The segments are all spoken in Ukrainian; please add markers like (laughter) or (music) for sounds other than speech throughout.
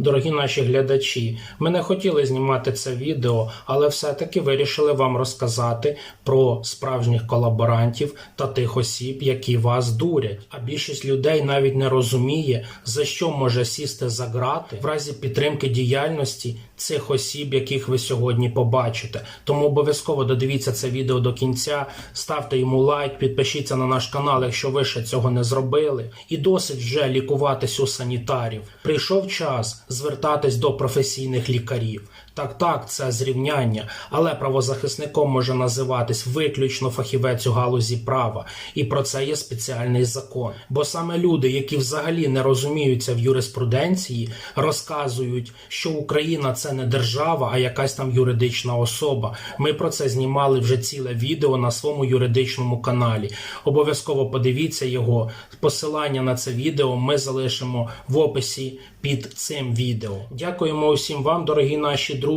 Дорогі наші глядачі, ми не хотіли знімати це відео, але все-таки вирішили вам розказати про справжніх колаборантів та тих осіб, які вас дурять. А більшість людей навіть не розуміє, за що може сісти за грати в разі підтримки діяльності цих осіб, яких ви сьогодні побачите. Тому обов'язково додивіться це відео до кінця, ставте йому лайк, підпишіться на наш канал, якщо ви ще цього не зробили. І досить вже лікуватись у санітарів. Прийшов час звертатись до професійних лікарів. Так, так, це зрівняння, але правозахисником може називатись виключно фахівець у галузі права, і про це є спеціальний закон. Бо саме люди, які взагалі не розуміються в юриспруденції, розказують, що Україна це не держава, а якась там юридична особа. Ми про це знімали вже ціле відео на своєму юридичному каналі. Обов'язково подивіться його. Посилання на це відео ми залишимо в описі під цим відео. Дякуємо усім вам, дорогі наші друзі,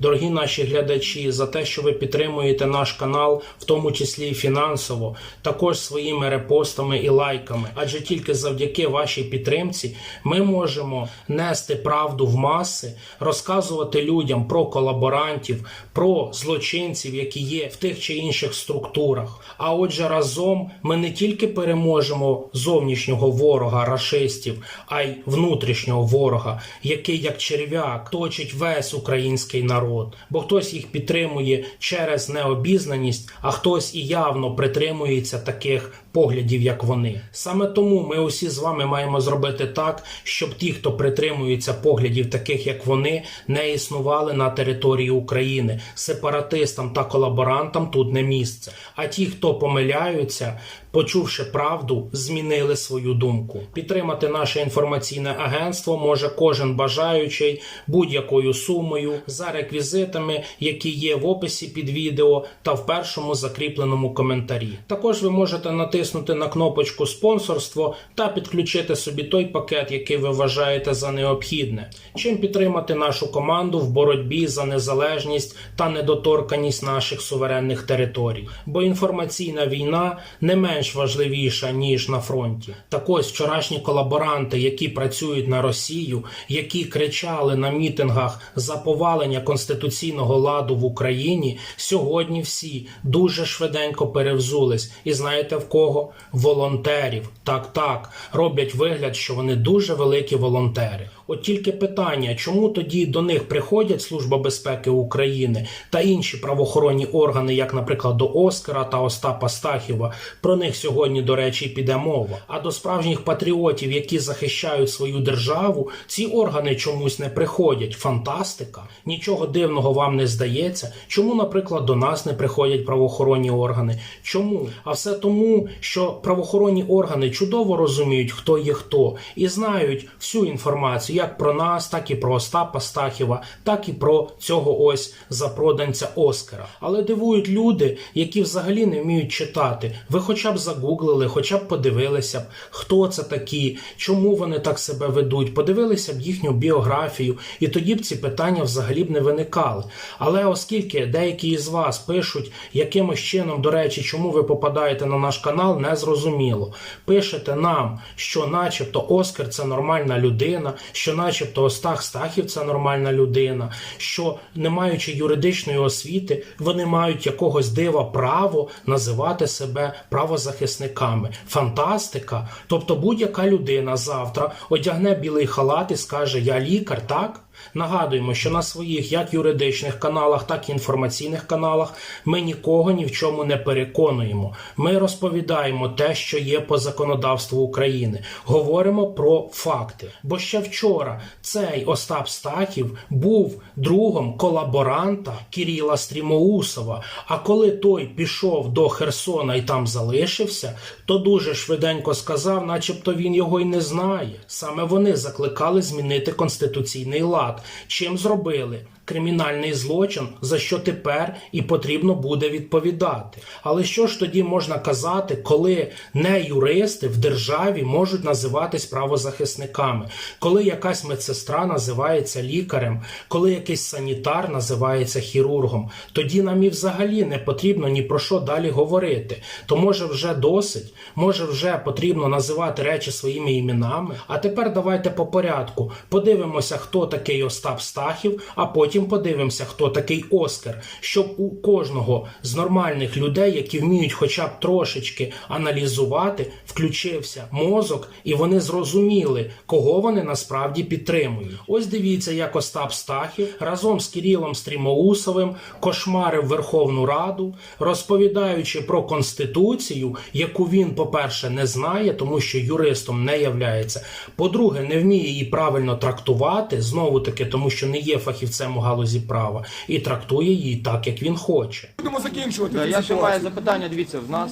дорогі наші глядачі, за те, що ви підтримуєте наш канал, в тому числі і фінансово, також своїми репостами і лайками. Адже тільки завдяки вашій підтримці ми можемо нести правду в маси, розказувати людям про колаборантів, про злочинців, які є в тих чи інших структурах. А отже, разом ми не тільки переможемо зовнішнього ворога, рашистів, а й внутрішнього ворога, який як черв'як точить весь український народ. Бо хтось їх підтримує через необізнаність, а хтось і явно притримується таких поглядів, як вони. Саме тому ми усі з вами маємо зробити так, щоб ті, хто притримується поглядів, таких як вони, не існували на території України. Сепаратистам та колаборантам тут не місце. А ті, хто помиляються, почувши правду, змінили свою думку. Підтримати наше інформаційне агентство може кожен бажаючий будь-якою сумою за реквізитами, які є в описі під відео та в першому закріпленому коментарі. Також ви можете натиснути на кнопочку спонсорство та підключити собі той пакет, який ви вважаєте за необхідне. Чим підтримати нашу команду в боротьбі за незалежність та недоторканість наших суверенних територій. Бо інформаційна війна не менш важливіша ніж на фронті. Так ось вчорашні колаборанти, які працюють на Росію, які кричали на мітингах за повалення конституційного ладу в Україні, сьогодні всі дуже швиденько перевзулись. І знаєте в кого? Волонтерів. Так, так, роблять вигляд, що вони дуже великі волонтери. От тільки питання, чому тоді до них приходять Служба безпеки України та інші правоохоронні органи, як, наприклад, до Оскара та Остапа Стахіва, про них сьогодні, до речі, піде мова. А до справжніх патріотів, які захищають свою державу, ці органи чомусь не приходять. Фантастика! Нічого дивного вам не здається. Чому, наприклад, до нас не приходять правоохоронні органи? Чому? А все тому, що правоохоронні органи чудово розуміють, хто є хто, і знають всю інформацію як про нас, так і про Остапа Стахіва, так і про цього ось запроданця Оскара. Але дивують люди, які взагалі не вміють читати. Ви хоча б загуглили, хоча б подивилися б, хто це такі, чому вони так себе ведуть, подивилися б їхню біографію, і тоді б ці питання взагалі б не виникали. Але оскільки деякі із вас пишуть якимось чином, до речі, чому ви попадаєте на наш канал, не зрозуміло. Пишете нам, що, начебто, Оскар це нормальна людина, що, начебто, Остах Стахів це нормальна людина, що, не маючи юридичної освіти, вони мають якогось дива право називати себе правозахисниками. Фантастика! Тобто будь-яка людина завтра одягне білий халат і скаже: Я лікар, так? Нагадуємо, що на своїх як юридичних каналах, так і інформаційних каналах ми нікого ні в чому не переконуємо. Ми розповідаємо те, що є по законодавству України. Говоримо про факти. Бо ще вчора цей Остап Стахів був другом колаборанта Кіріла Стрімоусова. А коли той пішов до Херсона і там залишився, то дуже швиденько сказав, начебто він його й не знає. Саме вони закликали змінити конституційний лад. Чим зробили? Кримінальний злочин, за що тепер і потрібно буде відповідати. Але що ж тоді можна казати, коли не юристи в державі можуть називатись правозахисниками, коли якась медсестра називається лікарем, коли якийсь санітар називається хірургом, тоді нам і взагалі не потрібно ні про що далі говорити. То може вже досить, може вже потрібно називати речі своїми іменами. А тепер давайте по порядку подивимося, хто такий Остап Стахів, а потім подивимося, хто такий Оскар, щоб у кожного з нормальних людей, які вміють хоча б трошечки аналізувати, включився мозок, і вони зрозуміли, кого вони насправді підтримують. Ось дивіться, як Остап Стахів разом з Кирилом Стрімоусовим кошмарив Верховну Раду, розповідаючи про конституцію, яку він, по-перше, не знає, тому що юристом не являється. По-друге, не вміє її правильно трактувати, знову таки, тому що не є фахівцем у галузі права, і трактує її так, як він хоче. Будемо закінчувати. Я ще маю запитання. Дивіться, в нас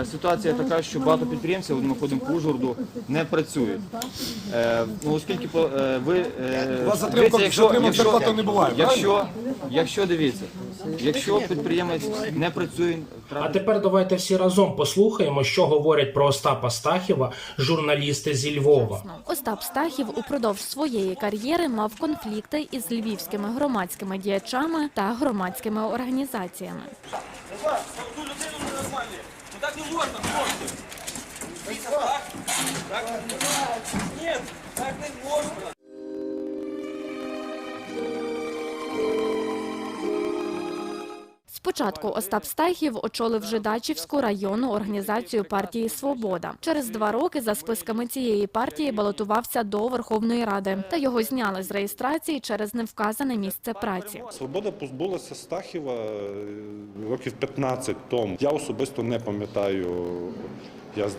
е, ситуація така, що багато підприємців, ми ходимо по Ужгороду, не працюють. Е, ну, оскільки по- е, ви е, У вас затримка- затримок зарплати не буває, якщо, якщо дивіться, якщо підприємець не працює, А тепер давайте всі разом послухаємо, що говорять про Остапа Стахіва журналісти зі Львова. Остап Стахів упродовж своєї кар'єри мав конфлікти із львівськими громадськими діячами та громадськими організаціями. Так не можна, хлопці. Так не можна. Спочатку Остап Стахів очолив Жидачівську районну організацію партії Свобода. Через два роки за списками цієї партії балотувався до Верховної Ради, та його зняли з реєстрації через невказане місце праці. Свобода позбулася Стахіва е, років 15 тому. Я особисто не пам'ятаю, я з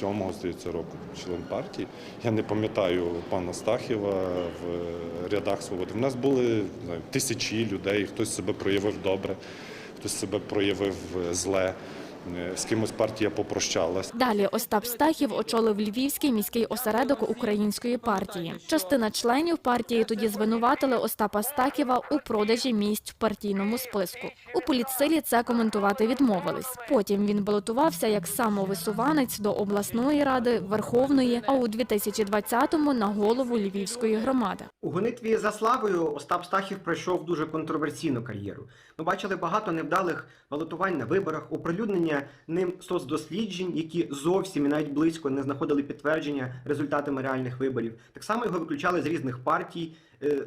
2007 здається року член партії. Я не пам'ятаю пана Стахіва в рядах свободи. В нас були знаю, тисячі людей, хтось себе проявив добре, хтось себе проявив е, зле. Е, З кимось партія попрощалась. Далі Остап Стахів очолив Львівський міський осередок української партії. Частина членів партії тоді звинуватили Остапа Стахіва у продажі місць в партійному списку. У політсилі це коментувати відмовились. Потім він балотувався як самовисуванець до обласної ради, Верховної, а у 2020-му на голову Львівської громади. У гонитві за славою Остап Стахів пройшов дуже контроверсійну кар'єру. Ми бачили багато невдалих балотувань на виборах, оприлюднення ним соцдосліджень, які зовсім і навіть близько не знаходили підтвердження результатами реальних виборів. Так само його виключали з різних партій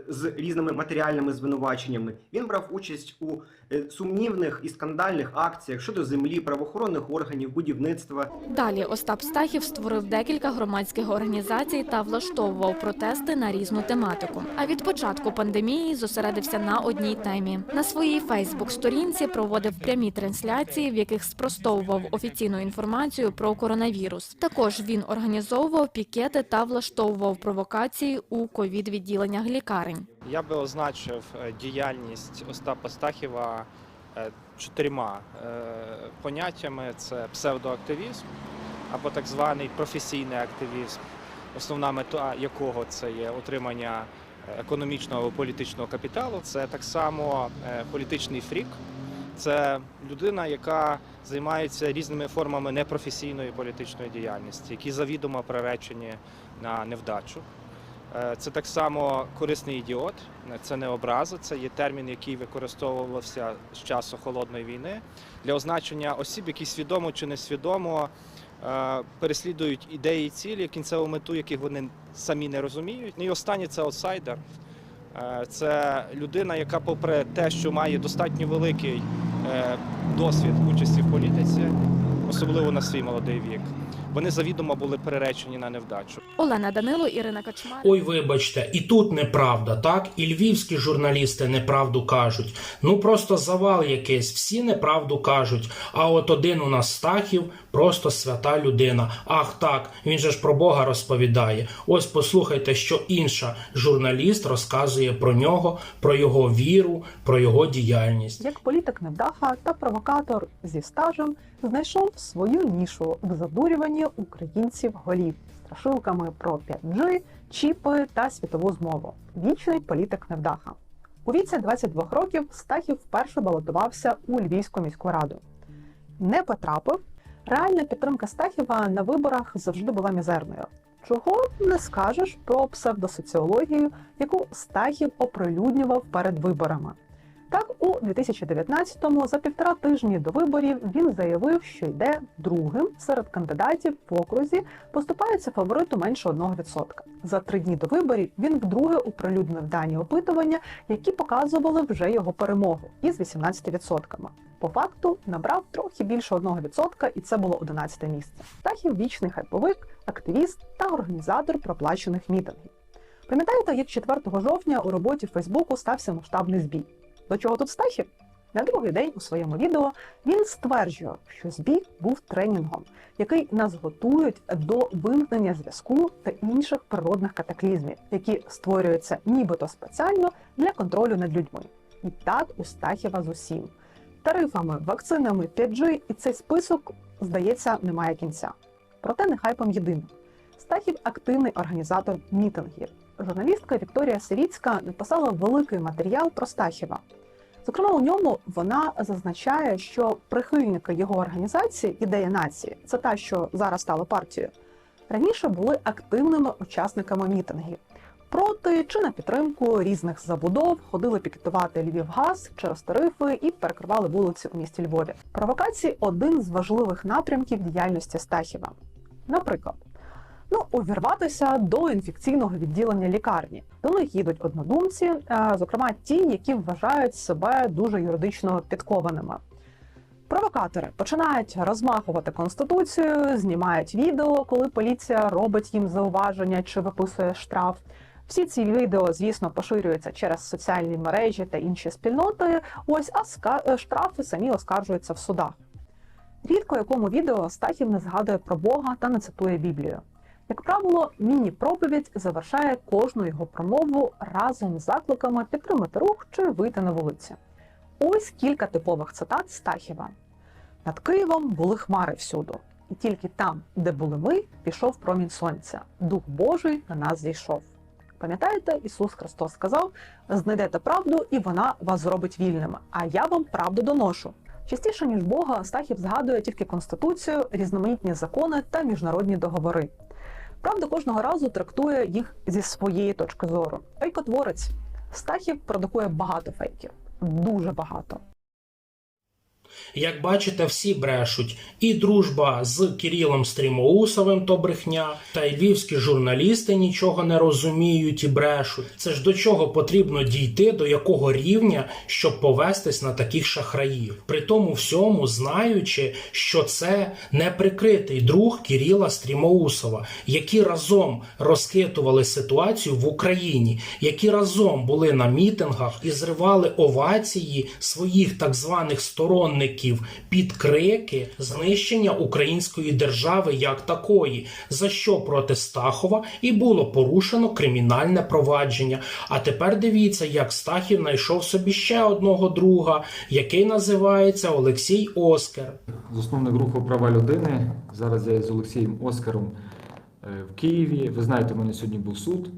з різними матеріальними звинуваченнями. Він брав участь у е, сумнівних і скандальних акціях щодо землі, правоохоронних органів, будівництва. Далі Остап Стахів створив декілька громадських організацій та влаштовував протести на різну тематику. А від початку пандемії зосередився на одній темі. На своїй Фейсбук-сторінці проводив прямі трансляції, в яких спростовував офіційну інформацію про коронавірус. Також він організовував пікети та влаштовував провокації у ковід-відділеннях лікарень. Я би означив е, діяльність Остапа Стахіва е, чотирма е, поняттями: це псевдоактивізм або так званий професійний активізм, основна мета якого це є отримання економічного або політичного капіталу. Це так само політичний фрік. Це людина, яка займається різними формами непрофесійної політичної діяльності, які завідомо приречені на невдачу. Е, Це так само корисний ідіот, це не образа, це є термін, який використовувався з часу холодної війни для означення осіб, які свідомо чи несвідомо е, переслідують ідеї і цілі, кінцеву мету, яких вони самі не розуміють. Ну і останнє це аутсайдер. Е, Це людина, яка, попри те, що має достатньо великий е, досвід участі в політиці, особливо на свій молодий вік, вони завідомо були переречені на невдачу. Олена Данило, Ірина Качмар. Ой, вибачте, і тут неправда, так? І львівські журналісти неправду кажуть. Ну просто завал якийсь, всі неправду кажуть. А от один у нас Стахів просто свята людина. Ах так, він же ж про Бога розповідає. Ось послухайте, що інша журналіст розказує про нього, про його віру, про його діяльність. Як політик невдаха та провокатор зі стажем знайшов свою нішу в задурюванні українців голів страшилками про 5G, чіпи та світову змову. Вічний політик невдаха. У віці 22 років Стахів вперше балотувався у Львівську міську раду. Не потрапив. Реальна підтримка Стахіва на виборах завжди була мізерною. Чого не скажеш про псевдосоціологію, яку Стахів оприлюднював перед виборами. Так, у 2019-му, за півтора тижні до виборів, він заявив, що йде другим серед кандидатів в окрузі, поступається фавориту менше 1%. За три дні до виборів він вдруге оприлюднив дані опитування, які показували вже його перемогу із 18%. По факту набрав трохи більше 1%, і це було 11 місце. Стахів вічний хайповик, активіст та організатор проплачених мітингів. Пам'ятаєте, як 4 жовтня у роботі Фейсбуку стався масштабний збій? До чого тут Стахів? На другий день у своєму відео він стверджував, що збій був тренінгом, який нас готують до вимкнення зв'язку та інших природних катаклізмів, які створюються нібито спеціально для контролю над людьми. І так у Стахіва з усім. Тарифами, вакцинами, 5G і цей список, здається, не має кінця. Проте не хайпом єдиним. Стахів активний організатор мітингів. Журналістка Вікторія Сиріцька написала великий матеріал про Стахіва. Зокрема, у ньому вона зазначає, що прихильники його організації Ідея нації це та, що зараз стала партією, раніше були активними учасниками мітингів. Проти чи на підтримку різних забудов ходили пікетувати Львівгаз через тарифи і перекривали вулиці у місті Львові. Провокації один з важливих напрямків діяльності Стахіва. Наприклад, ну увірватися до інфекційного відділення лікарні. До них їдуть однодумці, е, зокрема ті, які вважають себе дуже юридично підкованими. Провокатори починають розмахувати конституцію, знімають відео, коли поліція робить їм зауваження чи виписує штраф. Всі ці відео, звісно, поширюються через соціальні мережі та інші спільноти. Ось а е, штрафи самі оскаржуються в судах. Рідко якому відео Стахів не згадує про Бога та не цитує Біблію. Як правило, міні-проповідь завершає кожну його промову разом з закликами підтримати рух чи вийти на вулиці. Ось кілька типових цитат Стахіва. Над Києвом були хмари всюду, і тільки там, де були ми, пішов промінь сонця. Дух Божий на нас зійшов. Пам'ятаєте, Ісус Христос сказав: знайдете правду, і вона вас зробить вільними. А я вам правду доношу. Частіше ніж Бога, Стахів згадує тільки конституцію, різноманітні закони та міжнародні договори. Правда, кожного разу трактує їх зі своєї точки зору. Фейкотворець Стахів продукує багато фейків, дуже багато. Як бачите, всі брешуть. І дружба з Кирилом Стрімоусовим то брехня, та й львівські журналісти нічого не розуміють і брешуть. Це ж до чого потрібно дійти, до якого рівня, щоб повестись на таких шахраїв. При тому всьому знаючи, що це неприкритий друг Кирила Стрімоусова, які разом розхитували ситуацію в Україні, які разом були на мітингах і зривали овації своїх так званих сторонників під крики знищення української держави як такої, за що проти Стахова і було порушено кримінальне провадження. А тепер дивіться, як Стахів знайшов собі ще одного друга, який називається Олексій Оскар. засновник руху права людини. Зараз я з Олексієм Оскаром е, в Києві. Ви знаєте, у мене сьогодні був суд.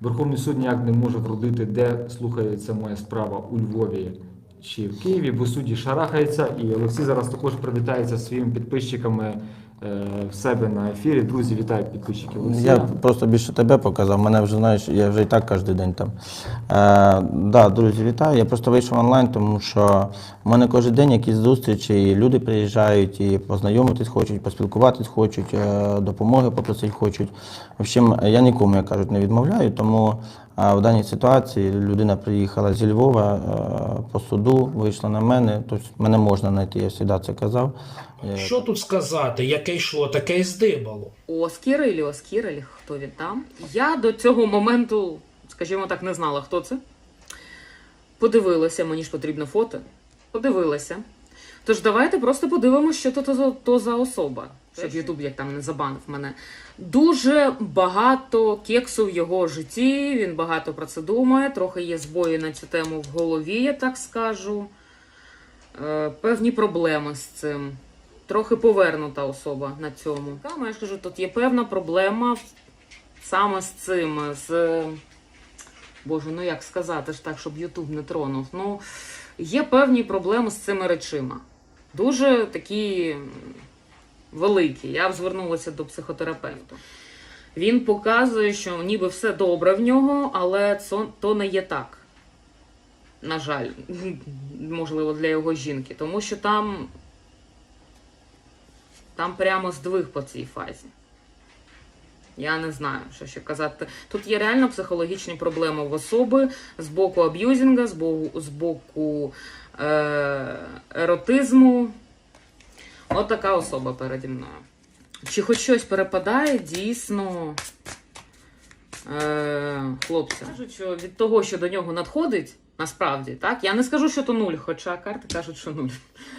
Верховний суд ніяк не може вродити, де слухається моя справа у Львові чи в Києві, бо судді шарахається. І Олексій зараз також привітається зі своїми підписчиками е, в себе на ефірі. Друзі, вітаю підписчиків Олексія. Я просто більше тебе показав. Мене вже знаєш, я вже і так кожен день там. Е, да, друзі, вітаю. Я просто вийшов онлайн, тому що в мене кожен день якісь зустрічі, і люди приїжджають і познайомитись хочуть, поспілкуватись хочуть, е, допомоги попросити хочуть. В общем, я нікому, як кажуть, не відмовляю, тому е, в даній ситуації людина приїхала зі Львова е, по суду, вийшла на мене. Тобто мене можна знайти, я завжди це казав. Е, Що тут сказати, яке йшло, таке й здибало. Оскар і Оскір, хто він там. Я до цього моменту, скажімо так, не знала, хто це. Подивилася, мені ж потрібно фото. Подивилася. Тож давайте просто подивимося, що то, то, то за особа, щоб Ютуб як там не забанив мене. Дуже багато кексу в його житті, він багато про це думає, трохи є збої на цю тему в голові, я так скажу. Е, певні проблеми з цим. трохи повернута особа на цьому. Там, я ж кажу, тут є певна проблема саме з цим, з. Боже, ну як сказати ж так, щоб Ютуб не тронув. Ну, є певні проблеми з цими речима. Дуже такі м, великі. Я б звернулася до психотерапевта. Він показує, що ніби все добре в нього, але це, то не є так. На жаль, (laughs) можливо, для його жінки. Тому що там, там прямо здвиг по цій фазі. Я не знаю, що ще казати. Тут є реально психологічні проблеми в особи з боку аб'юзінга, з боку, з боку е, еротизму. От така особа переді мною. Чи хоч щось перепадає, дійсно. Е, хлопця? кажуть, що від того, що до нього надходить, насправді, так? Я не скажу, що то нуль, хоча карти кажуть, що нуль.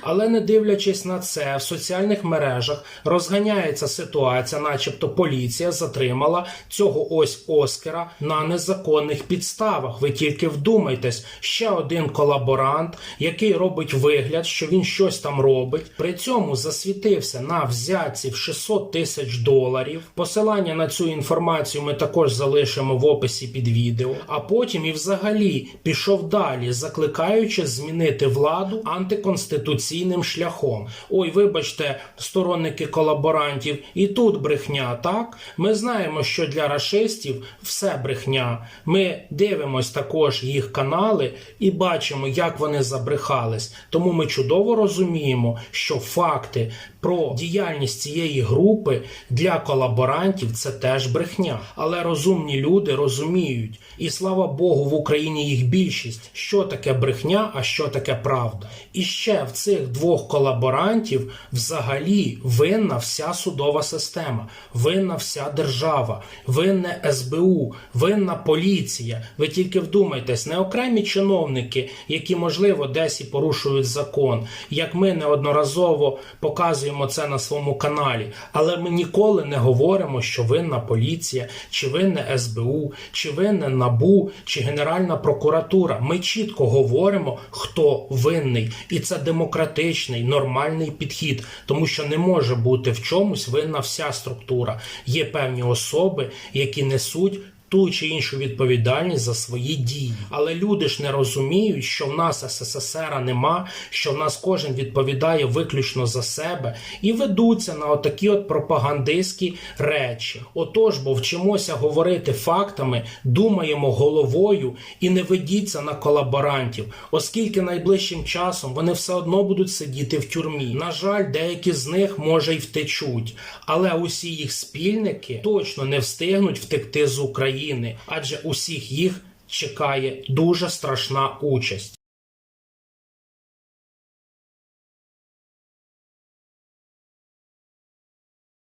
Але не дивлячись на це, в соціальних мережах розганяється ситуація, начебто поліція затримала цього ось Оскара на незаконних підставах. Ви тільки вдумайтесь, ще один колаборант, який робить вигляд, що він щось там робить. При цьому засвітився на взятці в 600 тисяч доларів. Посилання на цю інформацію ми також залишимо в описі під відео. А потім і взагалі пішов далі, закликаючи змінити владу антиконституційним шляхом. Ой, вибачте, сторонники колаборантів, і тут брехня, так? Ми знаємо, що для рашистів все брехня. Ми дивимось також їх канали і бачимо, як вони забрехались. Тому ми чудово розуміємо, що факти про діяльність цієї групи для колаборантів це теж брехня. Але розумні люди розуміють, і слава Богу, в Україні їх більшість, що таке брехня, а що таке правда. І ще в цих двох колаборантів взагалі винна вся судова система, винна вся держава, винне СБУ, винна поліція. Ви тільки вдумайтесь, не окремі чиновники, які можливо десь і порушують закон, як ми неодноразово показуємо це на своєму каналі, але ми ніколи не говоримо, що винна поліція, чи винне СБУ, чи винне НАБУ, чи Генеральна прокуратура. Ми чітко говоримо, хто винний, і це демократичний, нормальний підхід, тому що не може бути в чомусь винна вся структура. Є певні особи, які несуть. Ту чи іншу відповідальність за свої дії, але люди ж не розуміють, що в нас СССР нема, що в нас кожен відповідає виключно за себе, і ведуться на отакі от пропагандистські речі. Отож, бо вчимося говорити фактами, думаємо головою і не ведіться на колаборантів, оскільки найближчим часом вони все одно будуть сидіти в тюрмі. На жаль, деякі з них може й втечуть, але усі їх спільники точно не встигнуть втекти з України, адже усіх їх чекає дуже страшна участь.